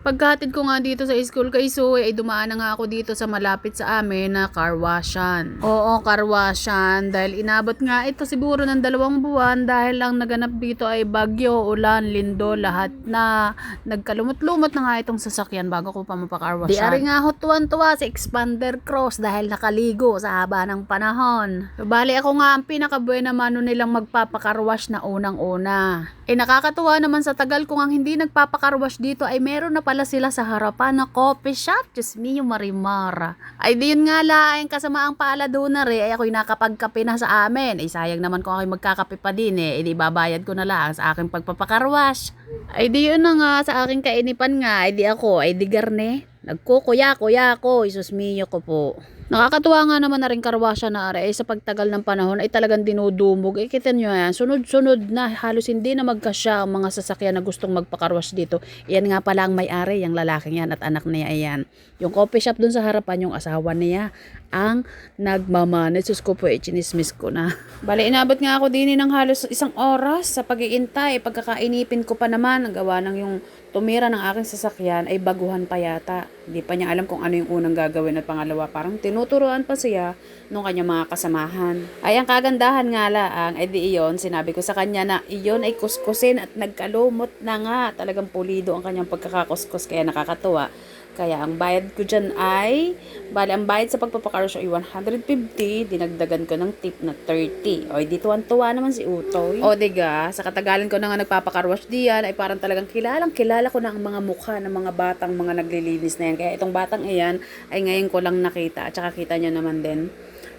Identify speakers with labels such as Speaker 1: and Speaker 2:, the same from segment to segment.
Speaker 1: Pagkahatid ko nga dito sa school kay Zoe, ay dumaan na nga ako dito sa malapit sa amin na carwashan. Oo, carwashan. Dahil inabot nga ito siguro ng dalawang buwan dahil lang naganap dito ay bagyo, ulan, lindo, lahat na. Nagkalumot-lumot na nga itong sasakyan bago ko pa mapakarwashan. Di ari nga ho tuwan-tuwa si Expander Cross dahil nakaligo sa haba ng panahon. Bali ako nga ang pinakabuena mano nilang magpapakarwash na unang-una. Eh nakakatuwa naman sa tagal kung ang hindi nagpapakarwash dito ay meron na pala sila sa harapan na coffee shop. Diyos mio marimara. Ay di yun nga laing kasama ang pala doon na re ay ako'y nakapagkape na sa amin. Ay sayang naman kung ako'y magkakape pa din eh. Eh di babayad ko na lang sa aking pagpapakarwash. Ay di yun na nga sa aking kainipan nga. Ay di ako ay di garne. Nagkukuya-kuya ko. Isus mio ko po. Nakakatuwa nga naman na rin karwasya na are, eh, sa pagtagal ng panahon ay talagang dinudumog. Eh, kita nyo yan, sunod-sunod na, halos hindi na magkasya ang mga sasakyan na gustong magpakarwas dito. Yan nga pala ang may-ari, yung lalaking yan at anak niya ayan. Yung coffee shop dun sa harapan, yung asawa niya, ang nagmamanage. Sus ko po, eh, chinismis ko na. Bali, inabot nga ako din ng halos isang oras sa pag-iintay. Pagkakainipin ko pa naman, ang gawa ng yung tumira ng aking sasakyan ay baguhan pa yata. Hindi pa niya alam kung ano yung unang gagawin at pangalawa. Parang tinuturuan pa siya nung kanyang mga kasamahan. Ay, ang kagandahan nga laang, ay di iyon, sinabi ko sa kanya na iyon ay kuskusin at nagkalumot na nga. Talagang pulido ang kanyang pagkakakuskus kaya nakakatuwa. Kaya ang bayad ko dyan ay, bali ang bayad sa pagpapakarwash ay 150, dinagdagan ko ng tip na 30. O, di tuwan-tuwa naman si Utoy. O, diga, sa katagalan ko na nga nagpapakarwash diyan, ay parang talagang kilalang kilala ko na ang mga mukha ng mga batang mga naglilinis na yan. Kaya itong batang iyan, ay ngayon ko lang nakita, at saka kita niya naman din.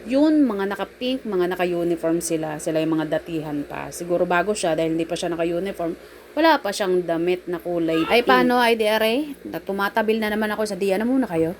Speaker 1: Yun, mga naka-pink, mga naka-uniform sila. Sila yung mga datihan pa. Siguro bago siya dahil hindi pa siya naka-uniform. Wala pa siyang damit na kulay Ay, paano, ay di are? Tumatabil na naman ako sa diya na muna kayo.